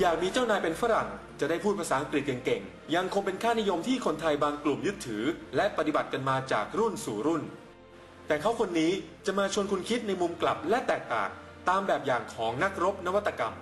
อยากมีเจ้านายเป็นฝรั่ง จะได้พูดภาษาอังกฤษเก่งๆ ยังคงเป็นค่านิยมที่คนไทยบางกลุ่มยึดถือ และปฏิบัติกันมาจากรุ่นสู่รุ่น แต่เขาคนนี้จะมาชวนคุณคิดในมุมกลับและแตกต่างตามแบบอย่างของนักรบนวัตกรรม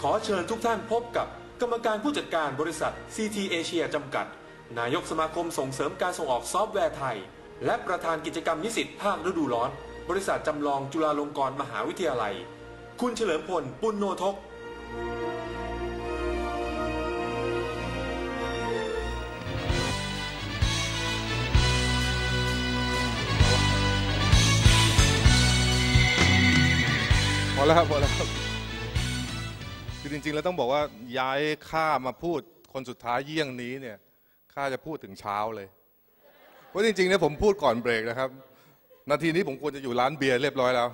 ขอเชิญทุกท่านพบกับกรรมการผู้จัดการบริษัท CT Asia จำกัด นายกสมาคมส่งเสริมการส่งออกซอฟต์แวร์ไทย และประธานกิจกรรมนิสิตภาคฤดูร้อน บริษัทจำลองจุฬาลงกรณ์มหาวิทยาลัย คุณเฉลิมพล ปุณโนทก แล้วครับพอแล้วครับคือจริง ๆ แล้วต้องบอกว่าย้ายข้ามาพูดคนสุดท้ายเยี่ยงนี้เนี่ยข้าจะพูดถึงเช้าเลยเพราะจริงๆเนี่ยผมพูดก่อนเบรกนะครับ นาทีนี้ผมควรจะอยู่ร้านเบียร์เรียบร้อยแล้ว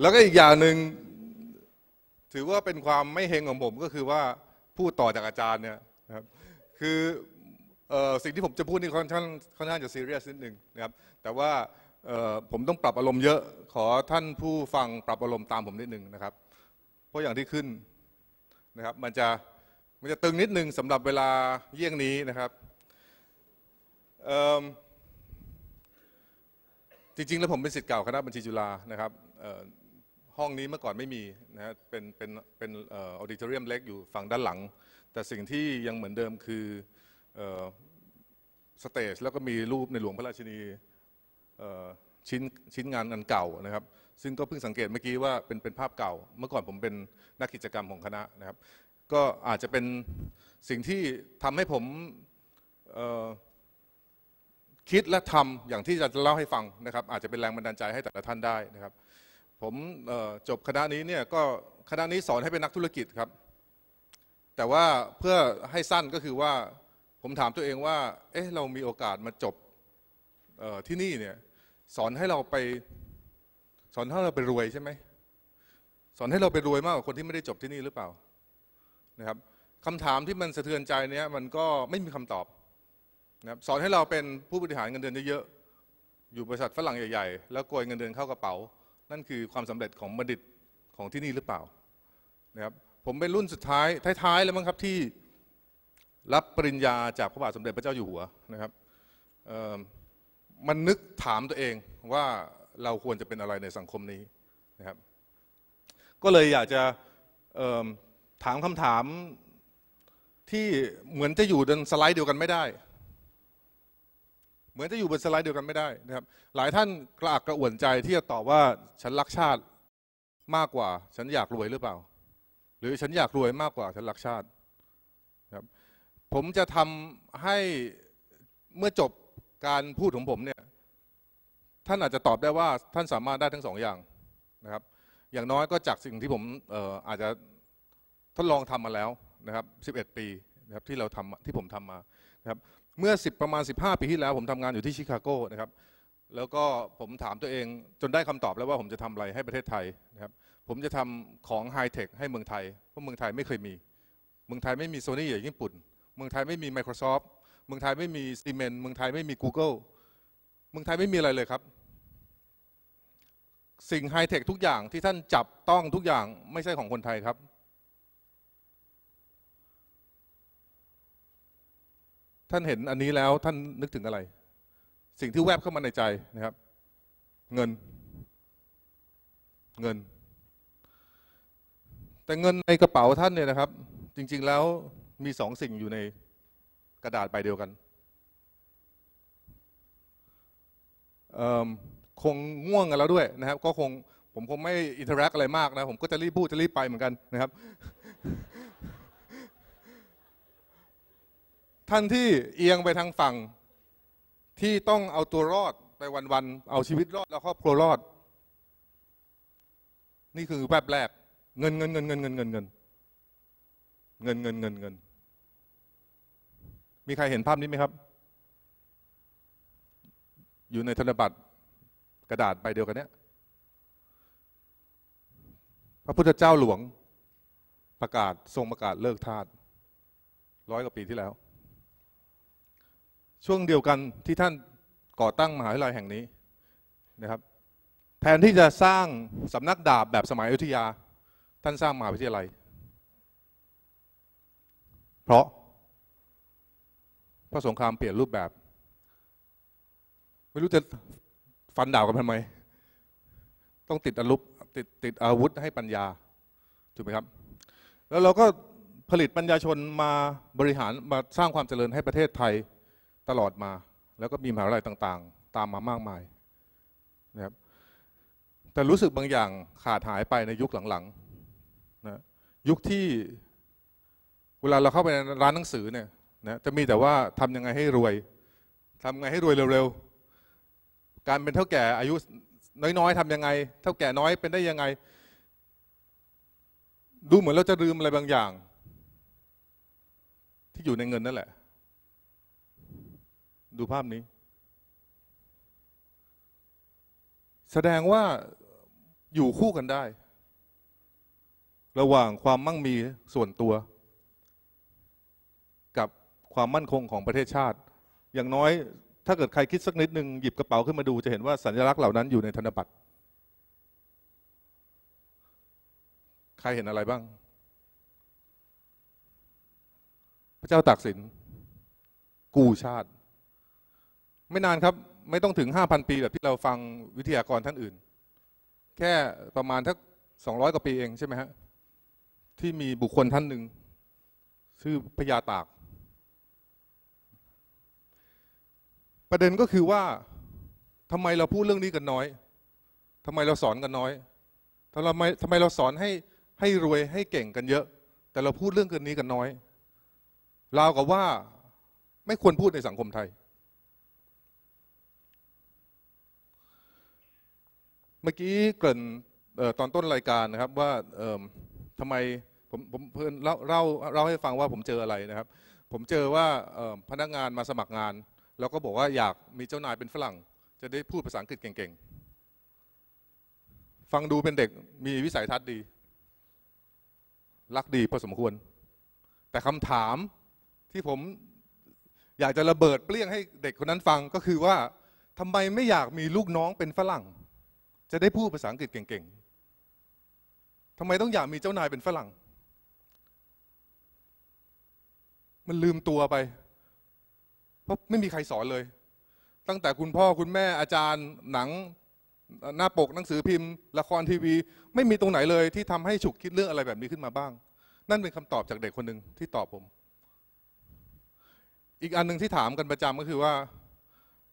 แล้วก็อีกอย่างหนึ่งถือว่าเป็นความไม่เฮงของผมก็คือว่าพูดต่อจากอาจารย์เนี่ยนะครับคือออสิ่งที่ผมจะพูดนี่ค่อนข้างค่อนข้างจะซีเรียสนิดหนึ่งนะครับ แต่ว่า ผมต้องปรับอารมณ์เยอะ ขอท่านผู้ฟังปรับอารมณ์ตามผมนิดหนึ่งนะครับ เพราะอย่างที่ขึ้นนะครับ มันจะมันจะตึงนิดหนึ่งสำหรับเวลาเยี่ยงนี้นะครับจริงๆ แล้วผมเป็นศิษย์เก่าคณะบัญชีจุฬานะครับห้องนี้เมื่อก่อนไม่มีนะฮะเป็นเป็นเป็นเออดิทอเรียมเล็กอยู่ฝั่งด้านหลัง แต่สิ่งที่ยังเหมือนเดิมคือสเตจแล้วก็มีรูปในหลวงพระราชินี ชิ้นชิ้นงานอันเก่านะครับ ซึ่งก็เพิ่งสังเกตเมื่อกี้ว่าเป็นเป็นภาพเก่า เมื่อก่อนผมเป็นนักกิจกรรมของคณะนะครับ ก็อาจจะเป็นสิ่งที่ทำให้ผมคิดและทำอย่างที่จะเล่าให้ฟังนะครับ อาจจะเป็นแรงบันดาลใจให้แต่ละท่านได้นะครับ ผมจบคณะนี้เนี่ยก็คณะนี้สอนให้เป็นนักธุรกิจครับ แต่ว่าเพื่อให้สั้นก็คือว่าผมถามตัวเองว่า เอ๊ะเรามีโอกาสมาจบที่นี่เนี่ย สอนให้เราไป สอนให้เราไปรวยใช่ไหมสอนให้เราไปรวยมากกว่าคนที่ไม่ได้จบที่นี่หรือเปล่านะครับคำถามที่มันสะเทือนใจเนี้ยมันก็ไม่มีคำตอบนะครับสอนให้เราเป็นผู้บริหารเงินเดือนเยอะๆอยู่บริษัทฝรั่งใหญ่ๆ แล้วโกยเงินเดือนเข้ากระเป๋า นั่นคือความสำเร็จของบัณฑิตของที่นี่หรือเปล่านะครับผมเป็นรุ่นสุดท้ายท้ายๆแล้วมั้งครับที่รับปริญญาจากพระบาทสมเด็จพระเจ้าอยู่หัวนะครับ มันนึกถามตัวเองว่าเราควรจะเป็นอะไรในสังคมนี้นะครับ ก็เลยอยากจะถามคำถามที่เหมือนจะอยู่บนสไลด์เดียวกันไม่ได้ เหมือนจะอยู่บนสไลด์เดียวกันไม่ได้นะครับ หลายท่านกระอักกระอ่วนใจที่จะตอบว่าฉันรักชาติมากกว่า ฉันอยากรวยหรือเปล่า หรือฉันอยากรวยมากกว่า ฉันรักชาตินะครับผมจะทำให้เมื่อจบ การพูดของผมเนี่ยท่านอาจจะตอบได้ว่าท่านสามารถได้ทั้งสองอย่างนะครับ อย่างน้อยก็จากสิ่งที่ผมอออาจจะทดลองทำมาแล้วนะครับ 11 ปีนะครับที่เราทำที่ผมทำมานะครับเมื่อ 10 ประมาณ 15 ปีที่แล้ว ผมทำงานอยู่ที่ชิคาโกนะครับ แล้วก็ผมถามตัวเองจนได้คำตอบแล้วว่าผมจะทำอะไรให้ประเทศไทยนะครับ ผมจะทำของไฮเทคให้เมืองไทยเพราะเมืองไทยไม่เคยมี เมืองไทยไม่มีโซนี่อย่างญี่ปุ่น เมืองไทยไม่มี Microsoft เมืองไทยไม่มีซีเมนต์เมืองไทยไม่มี Google เมืองไทยไม่มีอะไรเลยครับ สิ่งไฮเทคทุกอย่างที่ท่านจับต้องทุกอย่างไม่ใช่ของคนไทยครับ ท่านเห็นอันนี้แล้วท่านนึกถึงอะไร สิ่งที่แวบเข้ามาในใจนะครับ เงิน เงิน แต่เงินในกระเป๋าท่านเนี่ยนะครับ จริง ๆแล้วมีสองสิ่งอยู่ใน กระดาษใบเดียวกันคงง่วงกันแล้วด้วยนะครับ ก็คงผมคงไม่อินเทอร์แอคอะไรมากนะ ผมก็จะรีบพูดจะรีบไปเหมือนกันนะครับ ท่านที่เอียงไปทางฝั่งที่ต้องเอาตัวรอดไปวันๆเอาชีวิตรอดแล้วครอบครัวรอด นี่คือแวบแรก เงินเงินเงินเงินเงินเงินเงินเงินเงินเงินเงิน มีใครเห็นภาพนี้ไหมครับ อยู่ในธนบัตรกระดาษใบเดียวกันเนี้ยพระพุทธเจ้าหลวงประกาศทรงประกาศเลิกทาสร้อยกว่าปีที่แล้ว ช่วงเดียวกันที่ท่านก่อตั้งมหาวิทยาลัยแห่งนี้นะครับ แทนที่จะสร้างสำนักดาบแบบสมัยอยุธยา ท่านสร้างมหาวิทยาลัย เพราะ เพราะสงครามเปลี่ยนรูปแบบ ไม่รู้จะฟันดาบกันทำไม ต้องติดอาวุธติดติดอาวุธให้ปัญญา ถูกไหมครับ แล้วเราก็ผลิตปัญญาชนมาบริหารมาสร้างความเจริญให้ประเทศไทยตลอดมา แล้วก็มีมหาวิทยาลัยต่างๆ ตามมามากมายนะครับแต่รู้สึกบางอย่างขาดหายไปในยุคหลังๆนะยุคที่เวลาเราเข้าไปในร้านหนังสือเนี่ย นะจะมีแต่ว่าทำยังไงให้รวยทำไงให้รวยเร็วๆ การเป็นเท่าแก่อายุน้อยๆทำยังไง เท่าแก่น้อยเป็นได้ยังไง ดูเหมือนเราจะลืมอะไรบางอย่าง ที่อยู่ในเงินนั่นแหละ ดูภาพนี้ แสดงว่าอยู่คู่กันได้ ระหว่างความมั่งมีส่วนตัว ความมั่นคงของประเทศชาติ อย่างน้อยถ้าเกิดใครคิดสักนิดหนึ่งหยิบกระเป๋าขึ้นมาดูจะเห็นว่าสัญลักษณ์เหล่านั้นอยู่ในธนบัตรใครเห็นอะไรบ้าง พระเจ้าตากสิน กู้ชาติ ไม่นานครับ ไม่ต้องถึง 5,000 ปีแบบที่เราฟังวิทยากรท่านอื่น แค่ประมาณทัก200 กว่าปีเองใช่ไหมฮะ ที่มีบุคคลท่านหนึ่งชื่อพญาตาก ประเด็นก็คือว่าทำไมเราพูดเรื่องนี้กันน้อยทำไมเราสอนกันน้อยทำไมทำไมเราสอนให้ให้รวยให้เก่งกันเยอะ แต่เราพูดเรื่องเกินนี้กันน้อยราวกับว่าไม่ควรพูดในสังคมไทย เมื่อกี้เกริ่นออตอนต้นรายการนะครับว่าทำไมผมผมเพิ่นเล่าเล่าเล่าให้ฟังว่าผมเจออะไรนะครับ ผมเจอว่าพนักงานมาสมัครงาน แล้วก็บอกว่าอยากมีเจ้านายเป็นฝรั่ง จะได้พูดภาษาอังกฤษเก่งๆ ฟังดูเป็นเด็กมีวิสัยทัศน์ดี รักดีพอสมควร แต่คำถามที่ผมอยากจะระเบิดเปรี้ยงให้เด็กคนนั้นฟังก็คือว่าทำไมไม่อยากมีลูกน้องเป็นฝรั่ง จะได้พูดภาษาอังกฤษเก่งๆทำไมต้องอยากมีเจ้านายเป็นฝรั่ง มันลืมตัวไป เพราะไม่มีใครสอนเลย ตั้งแต่คุณพ่อคุณแม่อาจารย์หนังหน้าปกหนังสือพิมพ์ ละครทีวี ไม่มีตรงไหนเลย ที่ทำให้ฉุกคิดเรื่องอะไรแบบนี้ขึ้นมาบ้าง นั่นเป็นคำตอบจากเด็กคนหนึ่งที่ตอบผม อีกอันหนึ่งที่ถามกันประจำก็คือว่า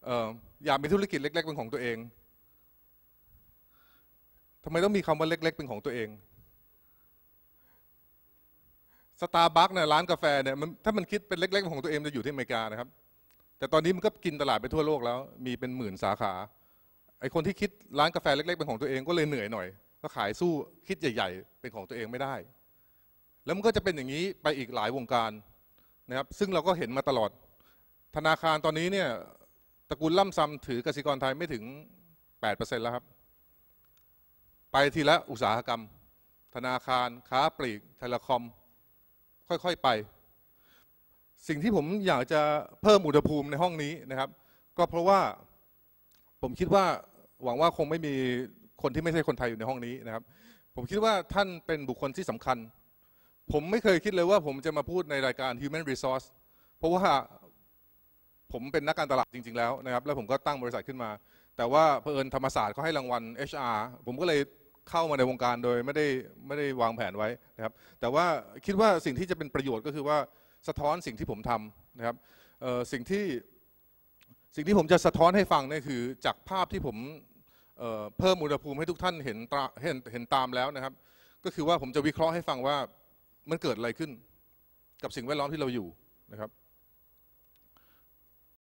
เอออยากมีธุรกิจเล็ก ๆ เป็นของตัวเองทำไมต้องมีคำว่าเล็ก ๆ เป็นของตัวเองสตาร์บัคเนี่ยร้านกาแฟเนี่ยมันถ้ามันคิดเป็นเล็กๆเป็นของตัวเองจะอยู่ที่อเมริกานะครับ แต่ตอนนี้มันก็กินตลาดไปทั่วโลกแล้ว มีเป็นหมื่นสาขาไอคนที่คิดร้านกาแฟเล็ก ๆ เป็นของตัวเองก็เลยเหนื่อยหน่อย ก็ขายสู้คิดใหญ่ ๆ เป็นของตัวเองไม่ได้ แล้วมันก็จะเป็นอย่างนี้ไปอีกหลายวงการนะครับ ซึ่งเราก็เห็นมาตลอด ธนาคารตอนนี้เนี่ยตระกูลล่ำซำถือกสิกรไทยไม่ถึง 8%แล้วครับ ไปทีละอุตสาหกรรม ธนาคาร ค้าปลีก เทเลคอม ค่อย ๆ ไป สิ่งที่ผมอยากจะเพิ่มอุณหภูมิในห้องนี้นะครับ ก็เพราะว่าผมคิดว่าหวังว่าคงไม่มีคนที่ไม่ใช่คนไทยอยู่ในห้องนี้นะครับ ผมคิดว่าท่านเป็นบุคคลที่สำคัญ ผมไม่เคยคิดเลยว่าผมจะมาพูดในรายการ Human Resource เพราะว่าผมเป็นนักการตลาดจริง ๆ แล้วนะครับ แล้วผมก็ตั้งบริษัทขึ้นมา แต่ว่าเผอิญธรรมศาสตร์เขาให้รางวัล HR ผมก็เลยเข้ามาในวงการโดยไม่ได้ไม่ได้วางแผนไว้นะครับ แต่ว่าคิดว่าสิ่งที่จะเป็นประโยชน์ก็คือว่า สะท้อนสิ่งที่ผมทำนะครับสิ่งที่สิ่งที่ผมจะสะท้อนให้ฟังนี่คือจากภาพที่ผมเเพิ่มอุณหภูมิให้ทุกท่านเห็นตาเห็นเห็นตามแล้วนะครับ ก็คือว่าผมจะวิเคราะห์ให้ฟังว่ามันเกิดอะไรขึ้น กับสิ่งแวดล้อมที่เราอยู่นะครับ